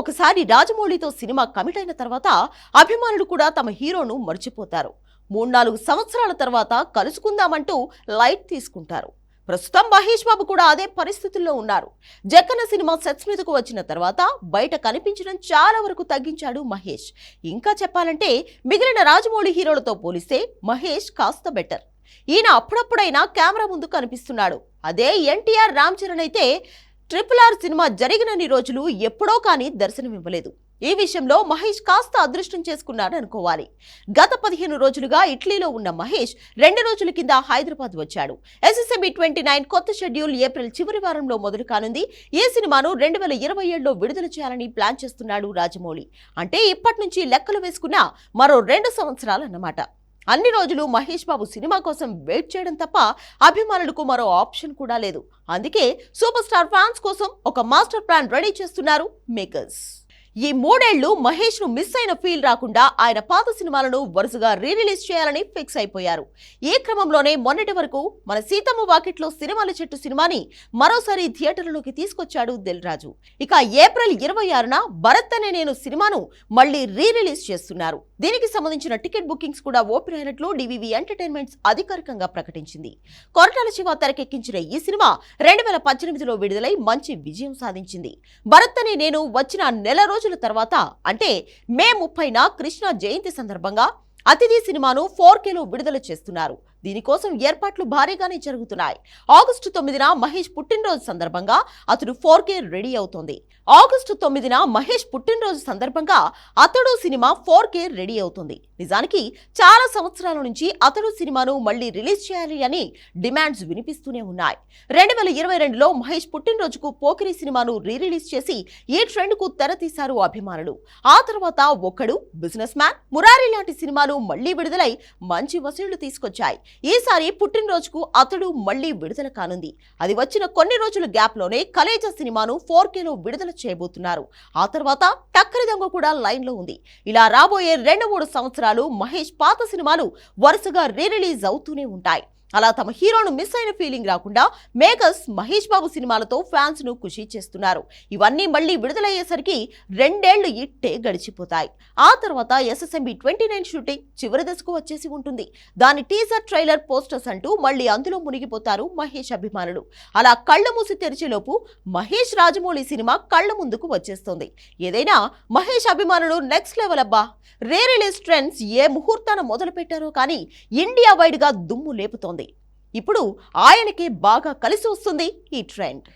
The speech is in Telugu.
ఒకసారి రాజమౌళితో సినిమా కమిట్ అయిన తర్వాత అభిమానులు కూడా తమ హీరోను మర్చిపోతారు. మూడు నాలుగు సంవత్సరాల తర్వాత కలుసుకుందామంటూ లైట్ తీసుకుంటారు. ప్రస్తుతం మహేష్ బాబు కూడా అదే పరిస్థితుల్లో ఉన్నారు. జక్కన్న సినిమా సెట్స్ మీదకు వచ్చిన తర్వాత బయట కనిపించడం చాలా వరకు తగ్గించాడు మహేష్. ఇంకా చెప్పాలంటే మిగిలిన రాజమౌళి హీరోలతో పోలిస్తే మహేష్ కాస్త బెటర్. ఈయన అప్పుడప్పుడైనా కెమెరా ముందు కనిపిస్తున్నాడు. అదే ఎన్టీఆర్ రామ్ చరణ్ అయితే ట్రిపుల్ ఆర్ సినిమా జరిగినన్ని రోజులు ఎప్పుడో కానీ దర్శనమివ్వలేదు. ఈ విషయంలో మహేష్ కాస్త అదృష్టం చేసుకున్నాడు అనుకోవాలి. గత పదిహేను రోజులుగా ఇటలీలో ఉన్న మహేష్ రెండు రోజుల కింద హైదరాబాద్ వచ్చాడు. ఎస్ఎస్ఎంబి ట్వంటీ నైన్ కొత్త షెడ్యూల్ ఏప్రిల్ చివరి వారంలో మొదలు కానుంది. ఈ సినిమాను రెండు వేల ఇరవై ఏడులో విడుదల చేయాలని ప్లాన్ చేస్తున్నాడు రాజమౌళి. అంటే ఇప్పటి నుంచి లెక్కలు వేసుకున్న మరో రెండు సంవత్సరాలన్నమాట. అన్ని రోజులు మహేష్ బాబు సినిమా కోసం వెయిట్ చేయడం తప్ప అభిమానులకు మరో ఆప్షన్ కూడా లేదు. అందుకే సూపర్ స్టార్ ఫ్యాన్స్ కోసం ఒక మాస్టర్ ప్లాన్ రెడీ చేస్తున్నారు మేకర్స్. ఈ మూడేళ్ళు మహేష్ను మిస్ అయిన ఫీల్ రాకుండా ఆయన పాత సినిమాలను వరుసగా రీ రిలీజ్ చేయాలని ఫిక్స్ అయిపోయారు. ఈ క్రమంలోనే మొన్నటి వరకు మన సీతమ్మ వాకిట్లో సినిమాల చెట్టు సినిమాని మరోసారి థియేటర్లోకి తీసుకొచ్చాడు దిల్ రాజు. ఇక ఏప్రిల్ ఇరవై ఆరున భరత్ అనే నేను సినిమాను మళ్ళీ రీ రిలీజ్ చేస్తున్నారు. దీనికి సంబంధించిన టికెట్ బుకింగ్స్ కూడా ఓపెన్ అయినట్లు డివివి ఎంటర్టైన్మెంట్స్ అధికారికంగా ప్రకటించింది. కొరటాల శివ తెరకెక్కించిన ఈ సినిమా రెండు వేల పద్దెనిమిదిలో విడుదలై మంచి విజయం సాధించింది. భరత్ అనే నేను వచ్చిన నెల రోజు రోజుల తర్వాత అంటే మే ముప్పైన కృష్ణ జయంతి సందర్భంగా అతిథి సినిమాను ఫోర్ కేలో విడుదల చేస్తున్నారు. దీనికోసం ఏర్పాట్లు భారీగానే జరుగుతున్నాయి. ఆగస్టు తొమ్మిదిన మహేష్ పుట్టినరోజు సందర్భంగా అతడు ఫోర్ కే రెడీ అవుతోంది. ఆగస్టు తొమ్మిదిన మహేష్ పుట్టినరోజు సందర్భంగా అతడు సినిమా ఫోర్ కే రెడీ అవుతుంది. నిజానికి చాలా సంవత్సరాల నుంచి అతడు సినిమాను మళ్ళీ రిలీజ్ చేయాలి అని డిమాండ్స్ వినిపిస్తూనే ఉన్నాయి. రెండు వేల ఇరవై రెండులో మహేష్ పుట్టినరోజుకు పోకిరి సినిమాను రీ రిలీజ్ చేసి ఈ ట్రెండ్కు తెరతీశారు అభిమానులు. ఆ తర్వాత ఒక్కడు బిజినెస్ మ్యాన్ మురారి లాంటి సినిమాలు మళ్ళీ విడుదలై మంచి వసూళ్ళు తీసుకొచ్చాయి. ఈసారి పుట్టినరోజుకు అతడు మళ్ళీ విడుదల కానుంది. అది వచ్చిన కొన్ని రోజుల గ్యాప్లోనే కలేజా సినిమాను ఫోర్ కేలో విడుదల చేయబోతున్నారు. ఆ తర్వాత టక్కరి దొంగ కూడా లైన్లో ఉంది. ఇలా రాబోయే రెండు మూడు సంవత్సరాలు మహేష్ పాత సినిమాలు వరుసగా రీ రిలీజ్ అవుతూనే ఉంటాయి. అలా తమ హీరోను మిస్ అయిన ఫీలింగ్ రాకుండా మేకర్స్ మహేష్ బాబు సినిమాలతో ఫ్యాన్స్ను ఖుషి చేస్తున్నారు. ఇవన్నీ మళ్ళీ విడుదలయ్యేసరికి రెండేళ్ళు ఇట్టే గడిచిపోతాయి. ఆ తర్వాత ఎస్ఎస్ఎంబి ట్వంటీ నైన్ షూటింగ్ చివరి దశకు వచ్చేసి ఉంటుంది. దాని టీజర్ ట్రైలర్ పోస్టర్స్ అంటూ మళ్ళీ అందులో మునిగిపోతారు మహేష్ అభిమానులు. అలా కళ్ళు మూసి తెరిచేలోపు మహేష్ రాజమౌళి సినిమా కళ్ళ ముందుకు వచ్చేస్తుంది. ఏదైనా మహేష్ అభిమానులు నెక్స్ట్ లెవెల్ అబ్బా! రే రిలీజ్ ట్రెండ్స్ ఏ ముహూర్తాన మొదలు పెట్టారో కానీ ఇండియా వైడ్గా దుమ్ము లేపుతోంది. ఇప్పుడు ఆయనకే బాగా కలిసి వస్తుంది ఈ ట్రెండ్.